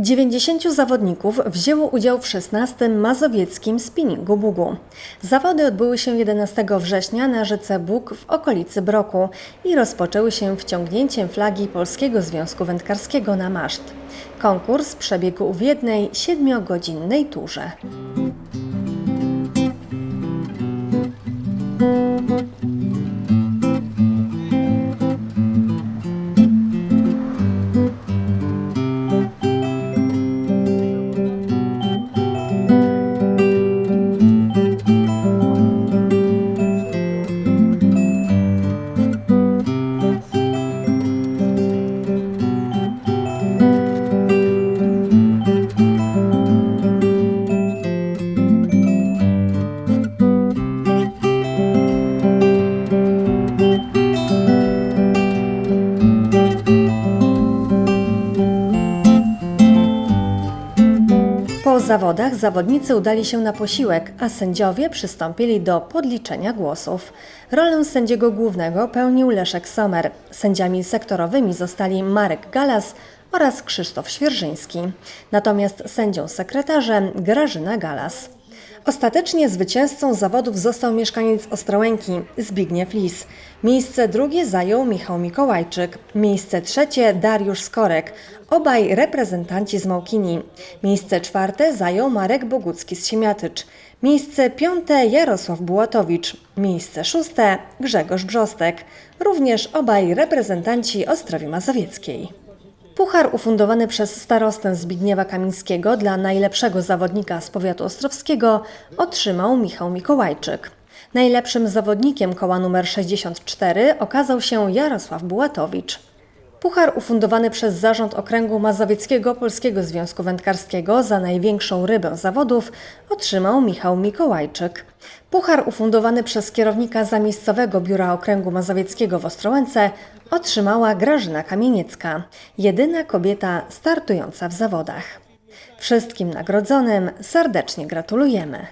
90 zawodników wzięło udział w 16. mazowieckim spinningu Bugu. Zawody odbyły się 11 września na rzece Bóg w okolicy Broku i rozpoczęły się wciągnięciem flagi Polskiego Związku Wędkarskiego na maszt. Konkurs przebiegł w jednej siedmiogodzinnej turze. Po zawodach zawodnicy udali się na posiłek, a sędziowie przystąpili do podliczenia głosów. Rolę sędziego głównego pełnił Leszek Sommer. Sędziami sektorowymi zostali Marek Galas oraz Krzysztof Świerżyński. Natomiast sędzią sekretarzem Grażyna Galas. Ostatecznie zwycięzcą zawodów został mieszkaniec Ostrołęki, Zbigniew Lis. Miejsce drugie zajął Michał Mikołajczyk, miejsce trzecie Dariusz Skorek, obaj reprezentanci z Małkini. Miejsce czwarte zajął Marek Bogucki z Siemiatycz. Miejsce piąte Jarosław Bułatowicz, miejsce szóste Grzegorz Brzostek, również obaj reprezentanci Ostrowi Mazowieckiej. Puchar ufundowany przez starostę Zbigniewa Kamińskiego dla najlepszego zawodnika z powiatu ostrowskiego otrzymał Michał Mikołajczyk. Najlepszym zawodnikiem koła numer 64 okazał się Jarosław Bułatowicz. Puchar ufundowany przez Zarząd Okręgu Mazowieckiego Polskiego Związku Wędkarskiego za największą rybę zawodów otrzymał Michał Mikołajczyk. Puchar ufundowany przez kierownika zamiejscowego Biura Okręgu Mazowieckiego w Ostrołęce otrzymała Grażyna Kamieniecka, jedyna kobieta startująca w zawodach. Wszystkim nagrodzonym serdecznie gratulujemy.